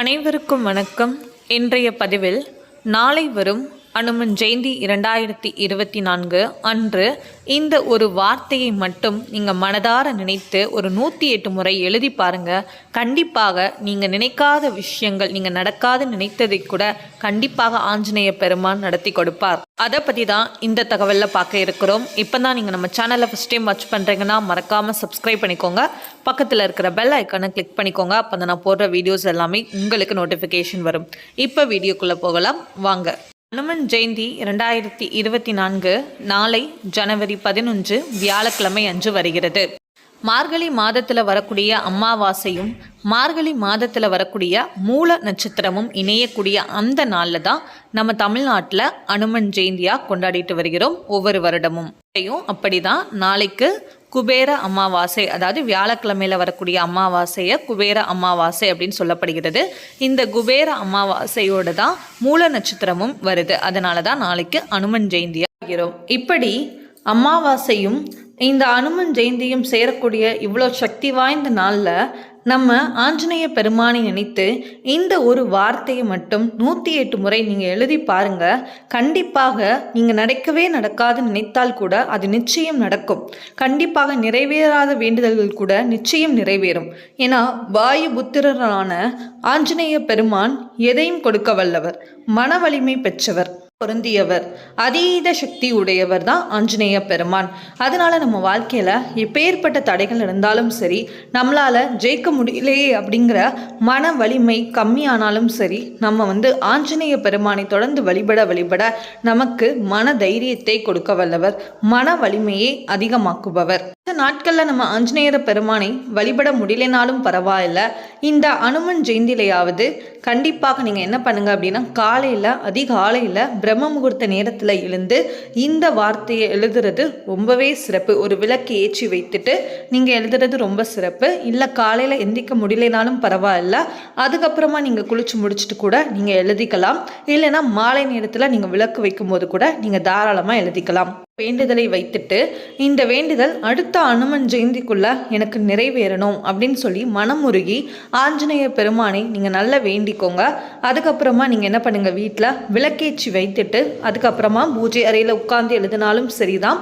அனைவருக்கும் வணக்கம். இன்றைய பதிவில் நாளை வரும் அனுமன் ஜெயந்தி இரண்டாயிரத்தி இருபத்தி நான்கு அன்று இந்த ஒரு வார்த்தையை மட்டும் நீங்கள் மனதார நினைத்து ஒரு நூற்றி எட்டு முறை எழுதி பாருங்க. கண்டிப்பாக நீங்கள் நினைக்காத விஷயங்கள் நீங்கள் நடக்காது நினைத்ததை கூட கண்டிப்பாக ஆஞ்சநேய பெருமான் நடத்தி கொடுப்பார். அதை பற்றி தான் இந்த தகவலில் பார்க்க இருக்கிறோம். இப்போ தான் நீங்கள் நம்ம சேனலை ஃபஸ்ட் டைம் வாட்ச் பண்ணுறீங்கன்னா மறக்காமல் சப்ஸ்கிரைப் பண்ணிக்கோங்க. பக்கத்தில் இருக்கிற பெல் ஐக்கானை கிளிக் பண்ணிக்கோங்க. அப்போ தான் நான் போடுற வீடியோஸ் எல்லாமே உங்களுக்கு நோட்டிஃபிகேஷன் வரும். இப்போ வீடியோக்குள்ளே போகலாம். வாங்க. அனுமன் ஜெயந்தி இரண்டாயிரத்தி இருபத்தி நான்கு நாளை ஜனவரி பதினொன்று வியாழக்கிழமை அன்று வருகிறது. மார்கழி மாதத்தில் வரக்கூடிய அமாவாசையும் மார்கழி மாதத்தில் வரக்கூடிய மூல நட்சத்திரமும் இணையக்கூடிய அந்த நாளில் தான் நம்ம தமிழ்நாட்டில் அனுமன் ஜெயந்தியாக கொண்டாடிட்டு வருகிறோம் ஒவ்வொரு வருடமும். இதையும் அப்படிதான் நாளைக்கு குபேர அமாவாசை அதாவது வியாழக்கிழமையில் வரக்கூடிய அமாவாசையை குபேர அமாவாசை அப்படின்னு சொல்லப்படுகிறது. இந்த குபேர அமாவாசையோடு தான் மூல நட்சத்திரமும் வருது. அதனால தான் நாளைக்கு அனுமன் ஜெயந்தியாக வருகிறோம். இப்படி அமாவாசையும் இந்த அனுமன் ஜெயந்தியும் சேரக்கூடிய இவ்வளோ சக்தி வாய்ந்த நாளில் நம்ம ஆஞ்சநேய பெருமானை நினைத்து இந்த ஒரு வார்த்தையை மட்டும் நூற்றி எட்டு முறை நீங்கள் எழுதி பாருங்க. கண்டிப்பாக நீங்கள் நடக்கவே நடக்காது நினைத்தால் கூட அது நிச்சயம் நடக்கும். கண்டிப்பாக நிறைவேறாத வேண்டுதல்கள் கூட நிச்சயம் நிறைவேறும். ஏன்னா வாயு புத்திரரான ஆஞ்சநேய பெருமான் எதையும் கொடுக்க வல்லவர். மன வலிமை பெற்றவர். பொருந்தியவர். அதீத சக்தி உடையவர் தான் ஆஞ்சநேய பெருமான். அதனால நம்ம வாழ்க்கையில் எப்பேற்பட்ட தடைகள் இருந்தாலும் சரி நம்மளால் ஜெயிக்க முடியலையே அப்படிங்கிற மன வலிமை கம்மியானாலும் சரி நம்ம வந்து ஆஞ்சநேய பெருமானை தொடர்ந்து வழிபட வழிபட நமக்கு மன தைரியத்தை கொடுக்க வல்லவர். மன வலிமையை அதிகமாக்குபவர். இந்த நாட்களில் நம்ம ஆஞ்சநேயர பெருமானை வழிபட முடியலனாலும் பரவாயில்ல. இந்த அனுமன் ஜெயந்திலையாவது கண்டிப்பாக நீங்கள் என்ன பண்ணுங்க அப்படின்னா காலையில் அதிகாலையில் பிரம்ம முகூர்த்த நேரத்தில் எழுந்து இந்த வார்த்தையை எழுதுறது ரொம்பவே சிறப்பு. ஒரு விளக்கு ஏற்றி வைத்துட்டு நீங்கள் எழுதுறது ரொம்ப சிறப்பு. இல்லை காலையில் எந்திக்க முடியலனாலும் பரவாயில்ல. அதுக்கப்புறமா நீங்கள் குளிச்சு முடிச்சுட்டு கூட நீங்கள் எழுதிக்கலாம். இல்லைன்னா மாலை நேரத்தில் நீங்கள் விளக்கு வைக்கும்போது கூட நீங்கள் தாராளமாக எழுதிக்கலாம். வேண்டுதலை வைத்துட்டு இந்த வேண்டுதல் அடுத்த அனுமன் ஜெயந்திக்குள்ள எனக்கு நிறைவேறணும் அப்படின்னு சொல்லி மனமுருகி ஆஞ்சநேய பெருமானை நீங்கள் நல்லா வேண்டிக்கோங்க. அதுக்கப்புறமா நீங்கள் என்ன பண்ணுங்கள் வீட்டில் விளக்கேச்சி வைத்துட்டு அதுக்கப்புறமா பூஜை அறையில் உட்கார்ந்து எழுதினாலும் சரிதான்.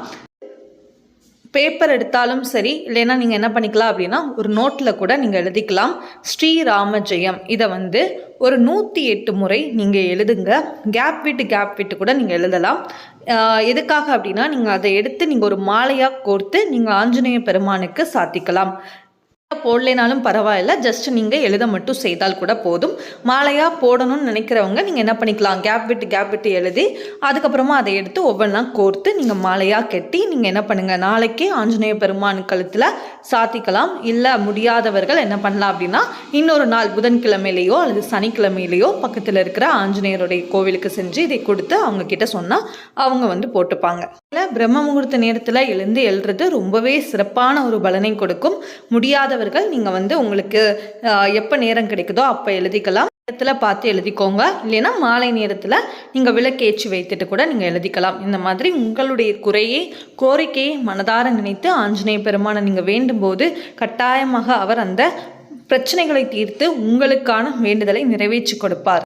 பேப்பர் எடுத்தாலும் சரி இல்லைன்னா நீங்கள் என்ன பண்ணிக்கலாம் அப்படின்னா ஒரு நோட்டில் கூட நீங்கள் எழுதிக்கலாம். ஸ்ரீராம ஜெயம். இதை வந்து ஒரு நூற்றி எட்டு முறை நீங்கள் எழுதுங்க. கேப் விட்டு கேப் விட்டு கூட நீங்கள் எழுதலாம். எதுக்காக அப்படின்னா நீங்கள் அதை எடுத்து நீங்கள் ஒரு மாலையாக கோர்த்து நீங்கள் ஆஞ்சநேய பெருமானுக்கு சாத்திக்கலாம். போடலைனாலும் பரவாயில்ல. ஜஸ்ட் நீங்கள் எழுத மட்டும் செய்தால் கூட போதும். மாலையாக போடணும்னு நினைக்கிறவங்க நீங்கள் என்ன பண்ணிக்கலாம்? கேப் விட்டு கேப் விட்டு எழுதி அதுக்கப்புறமா அதை எடுத்து ஒவ்வொன்றா கோர்த்து நீங்கள் மாலையாக கட்டி நீங்கள் என்ன பண்ணுங்கள் நாளைக்கு ஆஞ்சநேய பெருமான் கழுத்தில் சாத்திக்கலாம். இல்லை முடியாதவர்கள் என்ன பண்ணலாம் அப்படின்னா இன்னொரு நாள் புதன்கிழமையிலையோ அல்லது சனிக்கிழமையிலையோ பக்கத்தில் இருக்கிற ஆஞ்சநேயருடைய கோவிலுக்கு செஞ்சு இதை கொடுத்து அவங்கக்கிட்ட சொன்னால் அவங்க வந்து போட்டுப்பாங்க. பிரம்ம முகூர்த்த நேரத்தில் எழுந்து எழுறது ரொம்பவே சிறப்பான ஒரு பலனை கொடுக்கும். முடியாதவர்கள் நீங்கள் வந்து உங்களுக்கு எப்போ நேரம் கிடைக்குதோ அப்போ எழுதிக்கலாம். நேரத்தில் பார்த்து எழுதிக்கோங்க. இல்லைன்னா மாலை நேரத்தில் நீங்கள் விளக்கேற்றி வைத்துட்டு கூட நீங்கள் எழுதிக்கலாம். இந்த மாதிரி உங்களுடைய குறையை கோரிக்கையை மனதார நினைத்து ஆஞ்சநேய பெருமானை நீங்கள் வேண்டும்போது கட்டாயமாக அவர் அந்த பிரச்சனைகளை தீர்த்து உங்களுக்கான வேண்டுதலை நிறைவேற்றி கொடுப்பார்.